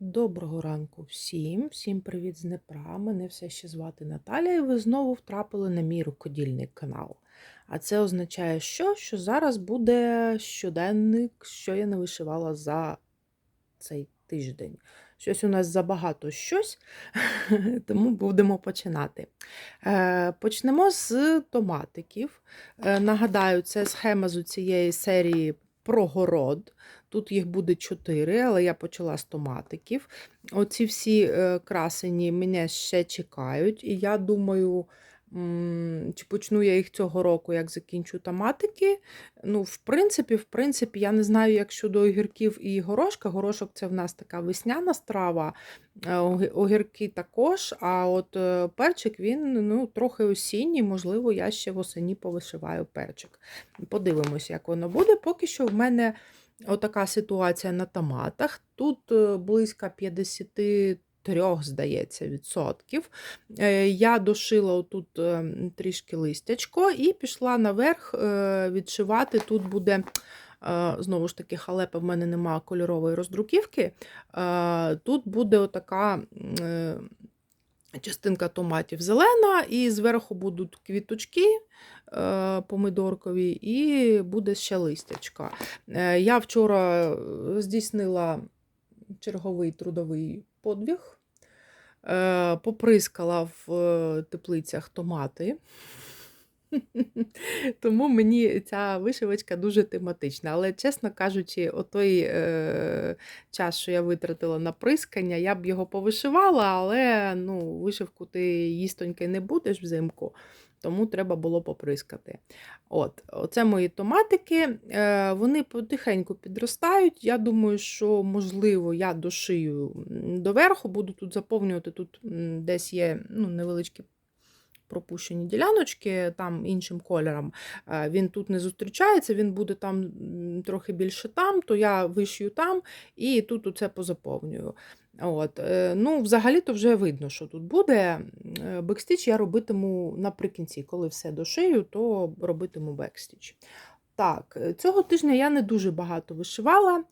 Доброго ранку всім, всім привіт з Днепра. Мене все ще звати Наталя, і ви знову втрапили на мій рукодільний канал. А це означає, що? що зараз буде щоденник, що я не вишивала за цей тиждень. Щось у нас забагато щось, тому будемо починати. Е, Почнемо з томатиків. Е, Нагадаю, це схема з цієї серії про город. Тут їх буде 4, але я почала з томатиків. Оці всі е, красені мене ще чекають, і я думаю, чи почну я їх цього року, як закінчу томатики. Ну, в принципі, в принципі, я не знаю, як щодо огірків і горошка. Горошок це в нас така весняна страва, е, огірки також. А от е, перчик він ну, трохи осінній, можливо, я ще восені повишиваю перчик. Подивимося, як воно буде. Поки що в мене отака ситуація на томатах. Тут е, близько 53, здається, відсотків. Е, Я дошила отут е, трішки листячко і пішла наверх відшивати. Тут буде. Знову ж таки, халепа в мене немає кольорової роздруківки. Тут буде отака частинка томатів зелена, і зверху будуть квіточки е, помидоркові, і буде ще листячка. Е, Я вчора е, здійснила черговий трудовий подвиг, е, поприскала в теплицях томати. Тому мені ця вишивочка дуже тематична. Але, чесно кажучи, отой е, час, що я витратила на прискання, я б його повишивала, але ну, вишивку ти їстоньки не будеш взимку, тому треба було поприскати. От, Оце мої томатики. Е, вони потихеньку підростають. Я думаю, що, можливо, я дошию доверху, буду тут заповнювати, тут десь є ну, невеличкі пропущені діляночки там іншим кольором. Е, Він тут не зустрічається, він буде там трохи більше там, то я вишию там і тут оце позаповнюю. От. е, Ну, Взагалі-то вже видно, що тут буде. Е, Бекстіч я робитиму наприкінці, коли все дошию, то робитиму бекстіч. Так, цього тижня я не дуже багато вишивала.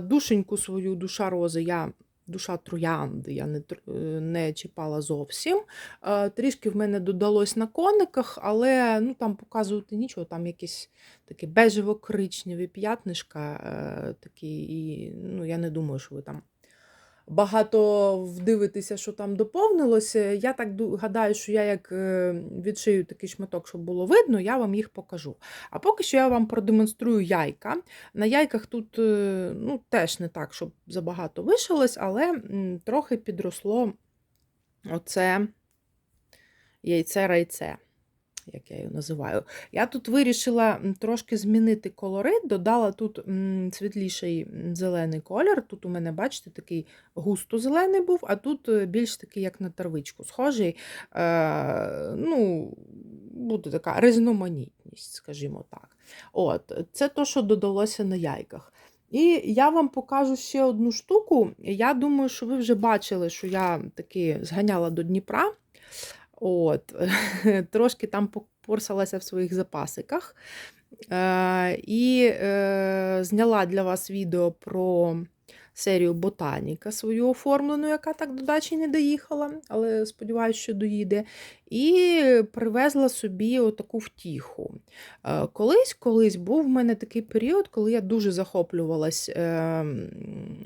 Душеньку свою душа рози я. Душа троянди я не, е, не чіпала зовсім. Е, Трішки в мене додалось на кониках, але ну, там показувати нічого, там якісь такі бежево-коричневі п'ятнишка, е, такі, і ну, я не думаю, що ви там багато вдивитеся, що там доповнилося. Я так гадаю, що я як е, відшию такий шматок, щоб було видно, я вам їх покажу. А поки що я вам продемонструю яйка. На яйках тут е, ну, теж не так, щоб забагато вишилось, але трохи підросло оце яйце-райце, як я його називаю. Я тут вирішила трошки змінити колорит, додала тут світліший зелений колір. Тут у мене, бачите, такий густо зелений був, а тут е, більш такий, як на тарвичку, схожий. Е, ну, буде така різноманітність, скажімо так. От, Це то, що додалося на яйках. І я вам покажу ще одну штуку. Я думаю, що ви вже бачили, що я таки зганяла до Дніпра. От, Трошки там попорсалася в своїх запасиках. Е, і е, зняла для вас відео про серію Ботаніка свою оформлену, яка так до дачі не доїхала, але сподіваюся, що доїде. І привезла собі отаку втіху. Е, Колись, колись був в мене такий період, коли я дуже захоплювалась е,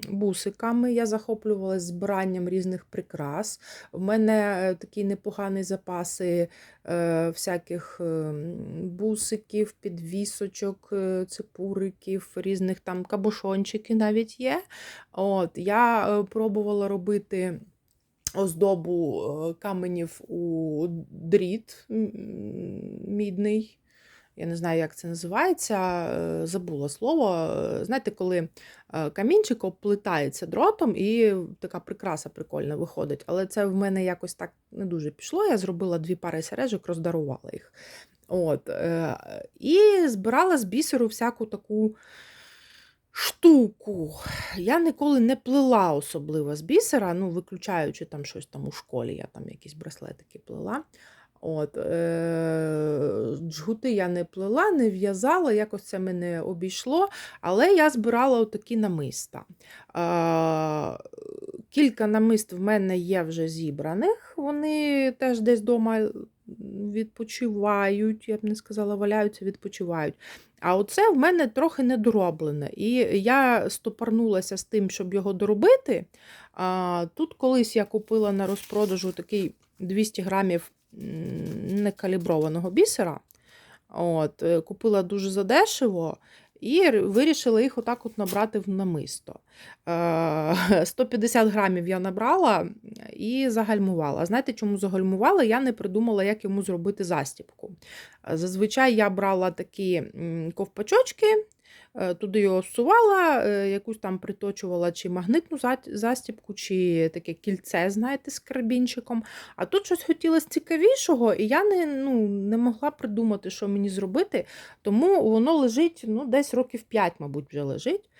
бусиками, я захоплювалась збиранням різних прикрас. В мене е, такі непогані запаси всяких бусиків, підвісочок, цепуриків, різних там кабошончики навіть є. От, я е, пробувала робити оздобу е, каменів у дріт мідний. Я не знаю, як це називається, е, забула слово. Знаєте, коли камінчик обплетається дротом і така прикраса прикольна виходить. Але це в мене якось так не дуже пішло. Я зробила дві пари сережок, роздарувала їх. От, і збирала з бісеру всяку таку штуку. Я ніколи не плела особливо з бісера, ну, виключаючи там щось там у школі, я там якісь браслетики плела. От, е, Джгути я не плела, не в'язала, якось це мене обійшло, але я збирала отакі намиста. Е, Кілька намист в мене є вже зібраних, вони теж десь вдома відпочивають, я б не сказала, валяються, відпочивають. А оце в мене трохи недороблене. І я стопорнулася з тим, щоб його доробити. А, Тут колись я купила на розпродажу такий 200 грамів некаліброваного бісера. От, е, Купила дуже задешево і вирішила їх отак от набрати в намисто. Е, 150 грамів я набрала і загальмувала. Знаєте, чому загальмувала? Я не придумала, як йому зробити застібку. Е, Зазвичай я брала такі ковпачочки, е, туди його всувала, е, якусь там приточувала чи магнитну застібку, чи таке кільце, знаєте, з карабінчиком. А тут щось хотілося цікавішого, і я не, ну, не могла придумати, що мені зробити, тому воно лежить ну, десь років 5, мабуть, вже лежить.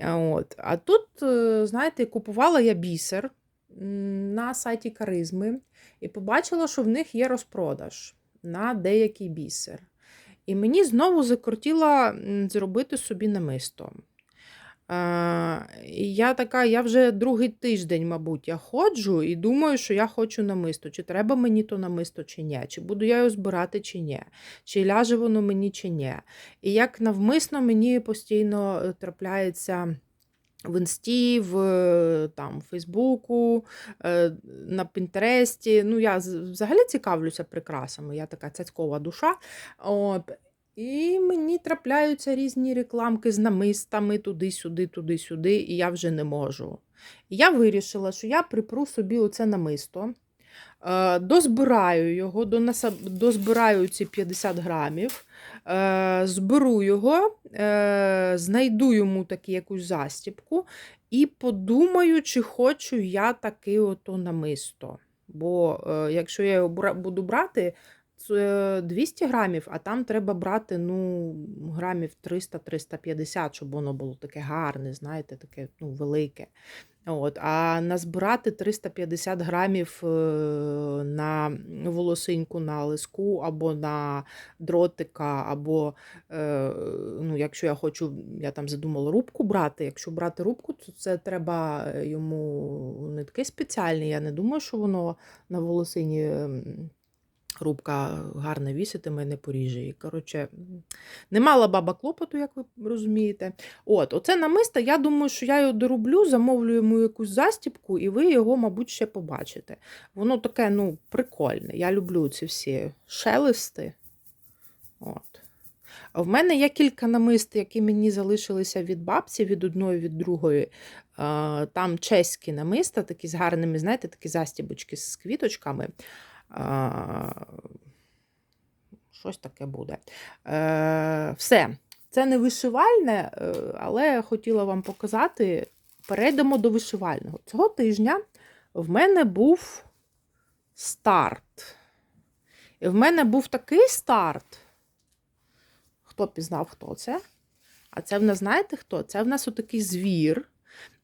А От. А тут, е, знаєте, купувала я бісер на сайті Каризми і побачила, що в них є розпродаж на деякий бісер. І мені знову закортіло зробити собі намисто. Я така, я вже другий тиждень, мабуть, я ходжу і думаю, що я хочу намисто. Чи треба мені то намисто, чи ні, чи буду я його збирати, чи ні, чи ляже воно мені, чи ні. І як навмисно мені постійно е, трапляється. В інсті, в е, там, Фейсбуку, е, на Пінтересті. Ну, я взагалі цікавлюся прикрасами, я така цяцькова душа. От. І мені трапляються різні рекламки з намистами туди-сюди, туди-сюди, і я вже не можу. Я вирішила, що я припру собі оце намисто, дозбираю його, дозбираю ці 50 грамів, е, зберу його, е, знайду йому таку якусь застібку і подумаю, чи хочу я таке намисто. Бо е, якщо я його буду брати, 200 грамів, а там треба брати ну, грамів 300-350, щоб воно було таке гарне, знаєте, таке ну, велике. От, а назбирати 350 грамів е, на волосиньку на лиску або на дротика, або е, ну, якщо я хочу, я там задумала рубку брати. Якщо брати рубку, то це треба йому нитки спеціальні. Я не думаю, що воно на волосині. Рубка гарно віситиме, не поріже. Коротше, не мала баба клопоту, як ви розумієте. От, оце намисто, я думаю, що я його дороблю, замовлю йому якусь застібку, і ви його, мабуть, ще побачите. Воно таке, ну, прикольне. Я люблю ці всі шелести. От. В мене є кілька намист, які мені залишилися від бабці, від одної, від другої. Там чеські намиста, такі з гарними, знаєте, такі застібочки з квіточками. Щось таке буде. Е, Все. Це не вишивальне, е, але хотіла вам показати. Перейдемо до вишивального. Цього тижня в мене був старт. І в мене був такий старт. Хто пізнав, хто це? А це в нас, знаєте хто? Це в нас отакий звір.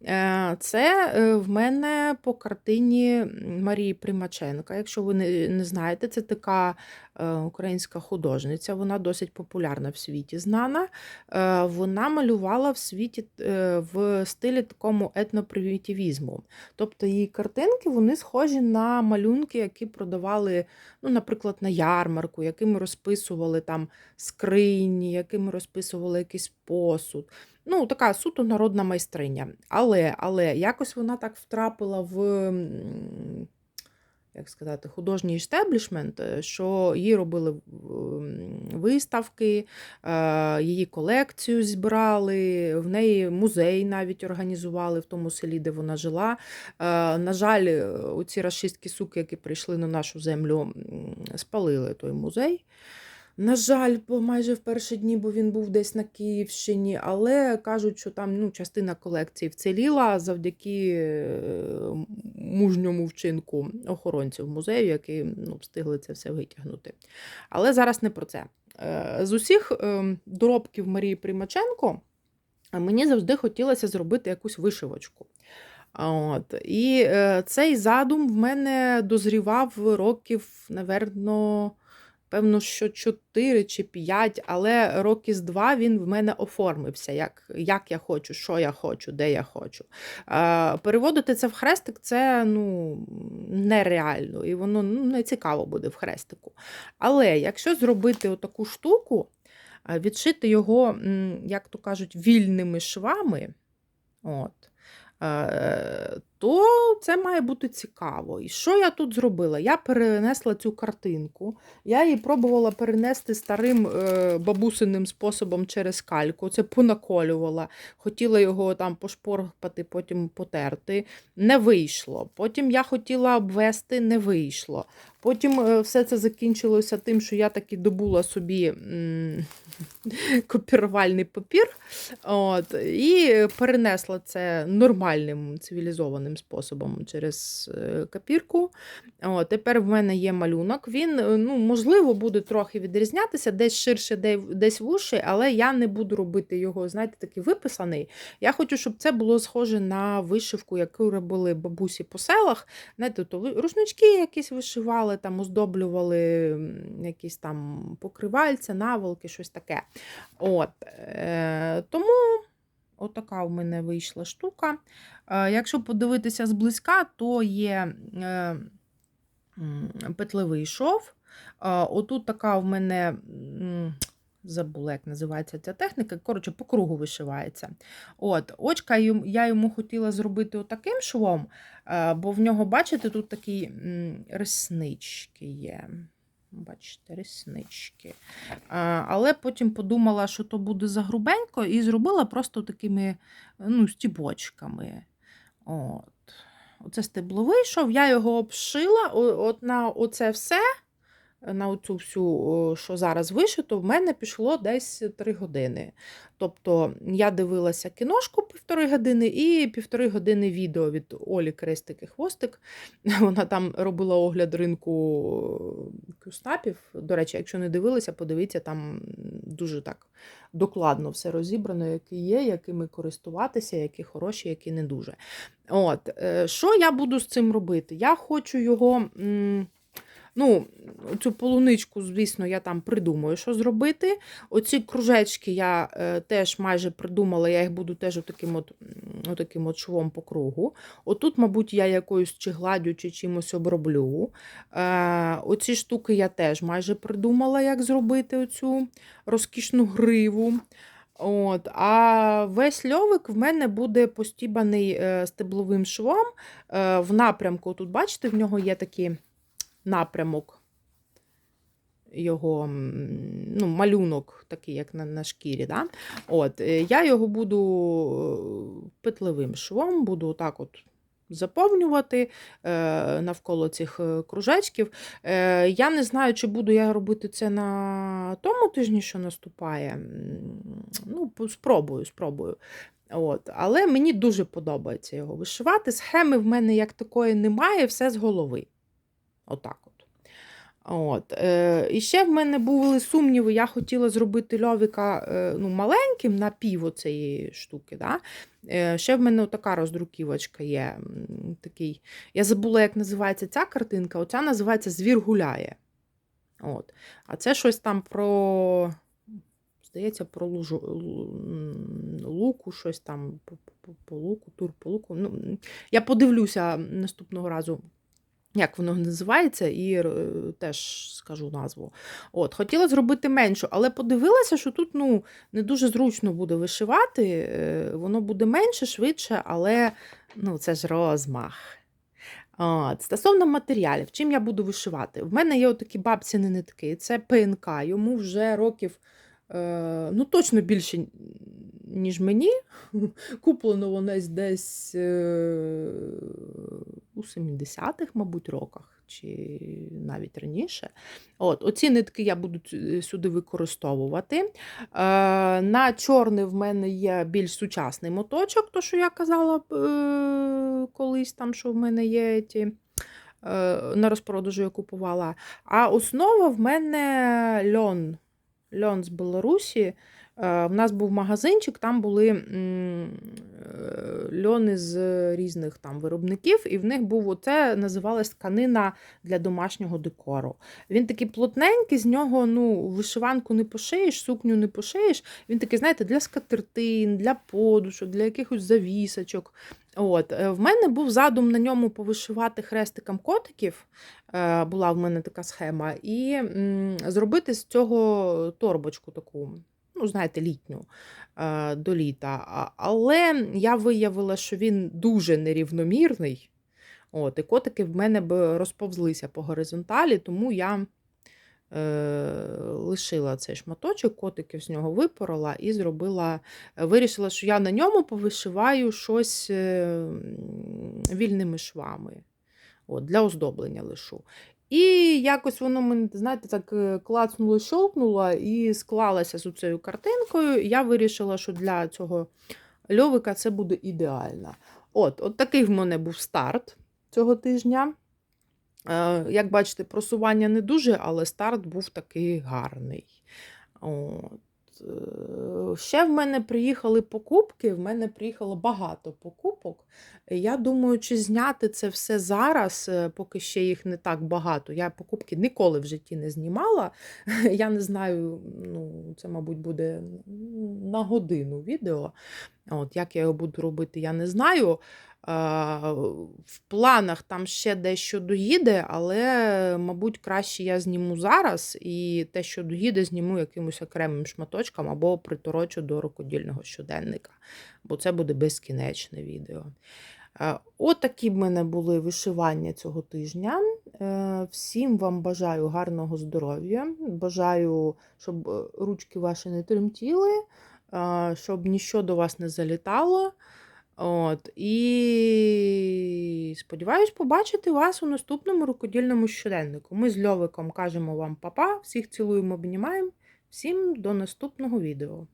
Е, Це е, в мене по картині Марії Примаченка. Якщо ви не, знаєте, це така е, українська художниця, вона досить популярна в світі знана. Вона малювала в світі в стилі такому етнопримітивізму. Тобто її картинки вони схожі на малюнки, які продавали, ну, наприклад, на ярмарку, якими розписували там скрині, якими розписували якийсь посуд. Ну, така суто народна майстриня. Але, але якось вона так втрапила в, як сказати, художній естеблішмент, е, що їй робили виставки, е, її колекцію збирали, в неї музей навіть організували в тому селі, де вона жила. Е, На жаль, оці расистські суки, які прийшли на нашу землю, спалили той музей. На жаль, майже в перші дні, бо він був десь на Київщині, але кажуть, що там ну, частина колекції вціліла завдяки е, мужньому вчинку охоронців музею, які ну, встигли це все витягнути. Але зараз не про це. Е, З усіх е, доробків Марії Примаченко мені завжди хотілося зробити якусь вишивочку. От. І цей задум в мене дозрівав років, наверно, певно, що 4 чи 5, але роки з 2 він в мене оформився, як, як я хочу, що я хочу, де я хочу. Е, переводити це в хрестик це ну, нереально, і воно ну, не цікаво буде в хрестику. Але якщо зробити отаку штуку, відшити його, як то кажуть, вільними швами, от, то це має бути цікаво. І що я тут зробила? Я перенесла цю картинку, я її пробувала перенести старим е, бабусиним способом через кальку. Це понаколювала, хотіла його там пошпорпати, потім потерти. Не вийшло. Потім я хотіла обвести, не вийшло. Потім е, все це закінчилося тим, що я таки добула собі копірувальний папір от, і перенесла це нормальним цивілізованим способом через е, копірку. От, тепер в мене є малюнок. Він, е, ну, можливо, буде трохи відрізнятися, десь ширше, десь вужче, але я не буду робити його, знаєте, такий виписаний. Я хочу, щоб це було схоже на вишивку, яку робили бабусі по селах. Знаєте, то рушнички якісь вишивали, там оздоблювали якісь там покривальця, наволки, щось таке. От, е, тому отака у мене вийшла штука. Е, якщо подивитися зблизька, то є е, петлевий шов. Е, отут така в мене. Забула, як називається ця техніка. Коротше, по кругу вишивається. От, Очка я йому хотіла зробити отаким швом, бо в нього, бачите, тут такі реснички є. Бачите, реснички. А, Але потім подумала, що то буде загрубенько, і зробила просто такими ну, стібочками. От. Оце стебло вийшов, я його обшила. От на оце все, на оцю всю, що зараз вишито, в мене пішло десь 3 години. Тобто я дивилася кіношку півтори години і півтори години відео від Олі Крестики Хвостик. Вона там робила огляд ринку кюстапів. До речі, якщо не дивилися, подивіться, там дуже так докладно все розібрано, які є, якими користуватися, які хороші, які не дуже. От, е, Що я буду з цим робити? Я хочу його. м, Ну, цю полуничку, звісно, я там придумаю, що зробити. Оці кружечки я е, теж майже придумала, я їх буду теж отаким от, отаким от швом по кругу. Отут, мабуть, я якоюсь чи гладдю, чи чимось оброблю. Е, оці штуки я теж майже придумала, як зробити оцю розкішну гриву. От, а весь льовик в мене буде постібаний е, стебловим швом. Е, в напрямку, тут, бачите, в нього є такий напрямок, його ну, малюнок, такий, як на, на шкірі. Да? От, е, я його буду е, петлевим швом, буду отак от заповнювати е, навколо цих кружечків. Я не знаю, чи буду я робити це на тому тижні, що наступає. Ну, спробую, спробую. От. Але мені дуже подобається його вишивати. Схеми в мене як такої немає, все з голови. Отак от. От. Е, і ще в мене були сумніви, я хотіла зробити льовіка е, ну, маленьким на пів оцієї штуки. Да? Е, ще в мене така роздруківочка є. Такий. Я забула, як називається ця картинка. Оця називається Звір гуляє. От. А це щось там про. Здається, про лужу, луку, щось там по, по, по луку, тур по луку. Ну, я подивлюся наступного разу, як воно називається, і е, теж скажу назву. От, хотіла зробити меншу, але подивилася, що тут ну, не дуже зручно буде вишивати. е, Воно буде менше, швидше, але ну, це ж розмах. От, стосовно матеріалів, чим я буду вишивати? В мене є отакі бабціни нитки, це ПНК, йому вже років е, ну, точно більше, ніж мені. Куплено воно десь у 70-х, мабуть, роках, чи навіть раніше. От, Оці нитки я буду сюди використовувати. Е, на чорний в мене є більш сучасний моточок, то що я казала е, колись, там, що в мене є ті. е, На розпродажу я купувала. А основа в мене льон. Льон з Білорусі. Е, В нас був магазинчик, там були е, льони з різних там виробників, і в них був оце називалась тканина для домашнього декору. Він такий плотненький, з нього ну, вишиванку не пошиєш, сукню не пошиєш. Він такий, знаєте, для скатертин, для подушок, для якихось завісочок. От. е, В мене був задум на ньому повишивати хрестиком котиків. Е, Була в мене така схема, і зробити з цього торбочку таку ну, знаєте, літню е, до літа. Але я виявила, що він дуже нерівномірний. От, і котики в мене б розповзлися по горизонталі, тому я е, лишила цей шматочок, котиків з нього випорола і зробила, е, вирішила, що я на ньому повишиваю щось е, вільними швами. От, для оздоблення лишу. І якось воно мене, знаєте, так е, клацнуло, щолкнуло і склалося з цією картинкою. Я вирішила, що для цього льовика це буде ідеально. От, от такий в мене був старт цього тижня. Е, Як бачите, просування не дуже, але старт був такий гарний. От. Е, Ще в мене приїхали покупки, в мене приїхало багато покупок. Я думаю, чи зняти це все зараз, е, поки ще їх не так багато. Я покупки ніколи в житті не знімала. Я не знаю, ну, це, мабуть, буде на годину відео. От, Як я його буду робити, я не знаю. А, В планах там ще дещо доїде, але, мабуть, краще я зніму зараз, і те, що доїде, зніму якимось окремим шматочком або приторочу до рукодільного щоденника, бо це буде безкінечне відео. Е, От в мене були вишивання цього тижня. Е, Всім вам бажаю гарного здоров'я. Бажаю, щоб е, ручки ваші не тремтіли, е, щоб нічого до вас не залітало. От, і сподіваюсь побачити вас у наступному рукодільному щоденнику. Ми з Льовиком кажемо вам папа, всіх цілуємо, обнімаємо. Всім до наступного відео.